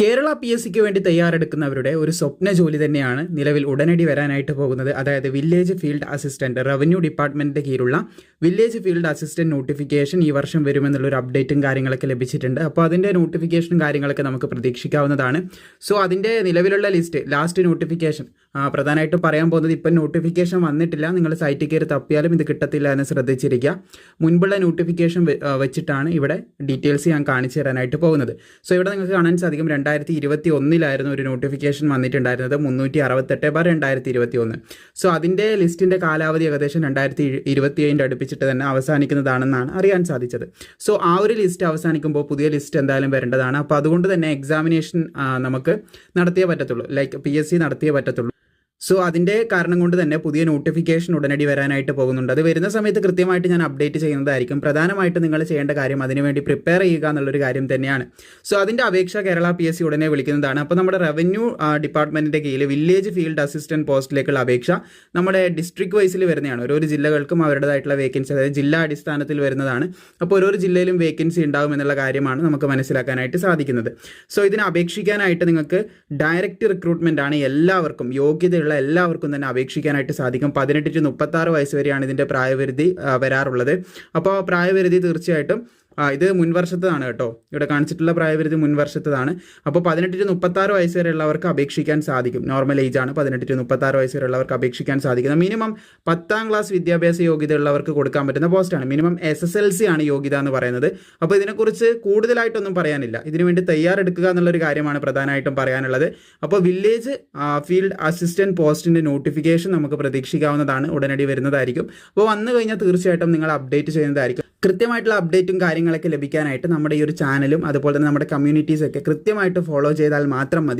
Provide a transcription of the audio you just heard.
Kerala P S സിക്ക് വേണ്ടി തയ്യാറെടുക്കുന്നവരുടെ ഒരു സ്വപ്ന ജോലി തന്നെയാണ് നിലവിൽ ഉടനടി വരാനായിട്ട് പോകുന്നത്. അതായത് വില്ലേജ് ഫീൽഡ് അസിസ്റ്റന്റ് റവന്യൂ ഡിപ്പാർട്ട്മെന്റിന്റെ കീഴിലുള്ള വില്ലേജ് ഫീൽഡ് അസിസ്റ്റന്റ് നോട്ടിഫിക്കേഷൻ ഈ വർഷം വരുമെന്നുള്ളൊരു അപ്ഡേറ്റും കാര്യങ്ങളൊക്കെ ലഭിച്ചിട്ടുണ്ട്. അപ്പോൾ അതിന്റെ നോട്ടിഫിക്കേഷനും കാര്യങ്ങളൊക്കെ നമുക്ക് പ്രതീക്ഷിക്കാവുന്നതാണ്. സോ അതിന്റെ നിലവിലുള്ള ലിസ്റ്റ് ലാസ്റ്റ് നോട്ടിഫിക്കേഷൻ പ്രധാനമായിട്ടും പറയാൻ പോകുന്നത് ഇപ്പം നോട്ടിഫിക്കേഷൻ വന്നിട്ടില്ല. നിങ്ങൾ സൈറ്റിൽ കയറി തപ്പിയാലും ഇത് കിട്ടത്തില്ല എന്ന് ശ്രദ്ധിച്ചിരിക്കുക. മുൻപുള്ള നോട്ടിഫിക്കേഷൻ വെച്ചിട്ടാണ് ഇവിടെ ഡീറ്റെയിൽസ് ഞാൻ കാണിച്ചു തരാനായിട്ട് പോകുന്നത്. സോ ഇവിടെ നിങ്ങൾക്ക് കാണാൻ സാധിക്കും. ഇരുപത്തി ഒന്നിലായിരുന്നു ഒരു നോട്ടിഫിക്കേഷൻ വന്നിട്ടുണ്ടായിരുന്നത്. മുന്നൂറ്റി അറുപത്തെട്ട് ബാർ രണ്ടായിരത്തി ഇരുപത്തി ഒന്ന് സോ അതിന്റെ ലിസ്റ്റിന്റെ കാലാവധി ഏകദേശം രണ്ടായിരത്തി ഇരുപത്തി ഏഴിന്റെ അടുപ്പിച്ചിട്ട് തന്നെ അവസാനിക്കുന്നതാണെന്നാണ് അറിയാൻ സാധിച്ചത്. സോ ആ ഒരു ലിസ്റ്റ് അവസാനിക്കുമ്പോൾ പുതിയ ലിസ്റ്റ് എന്തായാലും വരേണ്ടതാണ്. അപ്പോൾ അതുകൊണ്ട് തന്നെ എക്സാമിനേഷൻ നമുക്ക് നടത്തിയേ പറ്റത്തുള്ളൂ. ലൈക്ക് പി എസ് സി നടത്തിയേ പറ്റത്തുള്ളൂ. സോ അതിന്റെ കാരണം കൊണ്ട് തന്നെ പുതിയ നോട്ടിഫിക്കേഷൻ ഉടനടി വരാനായിട്ട് പോകുന്നുണ്ട്. അത് വരുന്ന സമയത്ത് കൃത്യമായിട്ട് ഞാൻ അപ്ഡേറ്റ് ചെയ്യുന്നതായിരിക്കും. പ്രധാനമായിട്ട് നിങ്ങൾ ചെയ്യേണ്ട കാര്യം അതിനുവേണ്ടി പ്രിപ്പയർ ചെയ്യുക എന്നുള്ളൊരു കാര്യം തന്നെയാണ്. സോ അതിന്റെ അപേക്ഷ കേരള പി എസ് സി ഉടനെ വിളിക്കുന്നതാണ്. അപ്പോൾ നമ്മുടെ റവന്യൂ ഡിപ്പാർട്ട്മെന്റിന്റെ കീഴിൽ വില്ലേജ് ഫീൽഡ് അസിസ്റ്റന്റ് പോസ്റ്റിലേക്കുള്ള അപേക്ഷ നമ്മുടെ ഡിസ്ട്രിക്ട് വൈസിൽ വരുന്നതാണ്. ഓരോ ജില്ലകൾക്കും അവരുടേതായിട്ടുള്ള വേക്കൻസി അതായത് ജില്ലാ അടിസ്ഥാനത്തിൽ വരുന്നതാണ്. അപ്പോൾ ഓരോ ജില്ലയിലും വേക്കൻസി ഉണ്ടാകും എന്നുള്ള കാര്യമാണ് നമുക്ക് മനസ്സിലാക്കാനായിട്ട് സാധിക്കുന്നത്. സോ ഇതിന് അപേക്ഷിക്കാനായിട്ട് നിങ്ങൾക്ക് ഡയറക്റ്റ് റിക്രൂട്ട്മെന്റ് ആണ് എല്ലാവർക്കും. യോഗ്യതയുള്ള എല്ലാവർക്കും തന്നെ അപേക്ഷിക്കാനായിട്ട് സാധിക്കും. പതിനെട്ട് ടു മുപ്പത്തി ആറ് വയസ്സ് വരെയാണ് ഇതിന്റെ പ്രായപരിധി വരാറുള്ളത്. അപ്പോൾ ആ പ്രായപരിധി തീർച്ചയായിട്ടും ഇത് മുൻവർഷത്തതാണ് കേട്ടോ. ഇവിടെ കാണിച്ചിട്ടുള്ള പ്രായപരിധി മുൻവർഷത്തതാണ്. അപ്പോൾ പതിനെട്ട് ടു മുപ്പത്താറ് വയസ്സ് വരെയുള്ളവർക്ക് അപേക്ഷിക്കാൻ സാധിക്കും. നോർമൽ ഏജ് ആണ്. പതിനെട്ട് ടു മുപ്പത്താറ് വയസ്സ് വരെയുള്ളവർക്ക് അപേക്ഷിക്കാൻ സാധിക്കുന്നത്. മിനിമം പത്താം ക്ലാസ് വിദ്യാഭ്യാസ യോഗ്യത ഉള്ളവർക്ക് കൊടുക്കാൻ പറ്റുന്ന പോസ്റ്റാണ് minimum S S L C ആണ് യോഗ്യത എന്ന് പറയുന്നത്. അപ്പോൾ ഇതിനെക്കുറിച്ച് കൂടുതലായിട്ടൊന്നും പറയാനില്ല. ഇതിനുവേണ്ടി തയ്യാറെടുക്കുക എന്നുള്ളൊരു കാര്യമാണ് പ്രധാനമായിട്ടും പറയാനുള്ളത്. അപ്പോൾ വില്ലേജ് ഫീൽഡ് അസിസ്റ്റന്റ് പോസ്റ്റിന്റെ നോട്ടിഫിക്കേഷൻ നമുക്ക് പ്രതീക്ഷിക്കാവുന്നതാണ്. ഉടനടി വരുന്നതായിരിക്കും. അപ്പോൾ വന്നു കഴിഞ്ഞാൽ തീർച്ചയായിട്ടും നിങ്ങൾ അപ്ഡേറ്റ് ചെയ്യുന്നതായിരിക്കും. കൃത്യമായിട്ടുള്ള അപ്ഡേറ്റും കാര്യങ്ങളൊക്കെ ലഭിക്കാനായിട്ട് നമ്മുടെ ഈ ഒരു ചാനലും അതുപോലെ തന്നെ നമ്മുടെ കമ്മ്യൂണിറ്റീസൊക്കെ കൃത്യമായിട്ട് ഫോളോ ചെയ്താൽ മാത്രം മതി.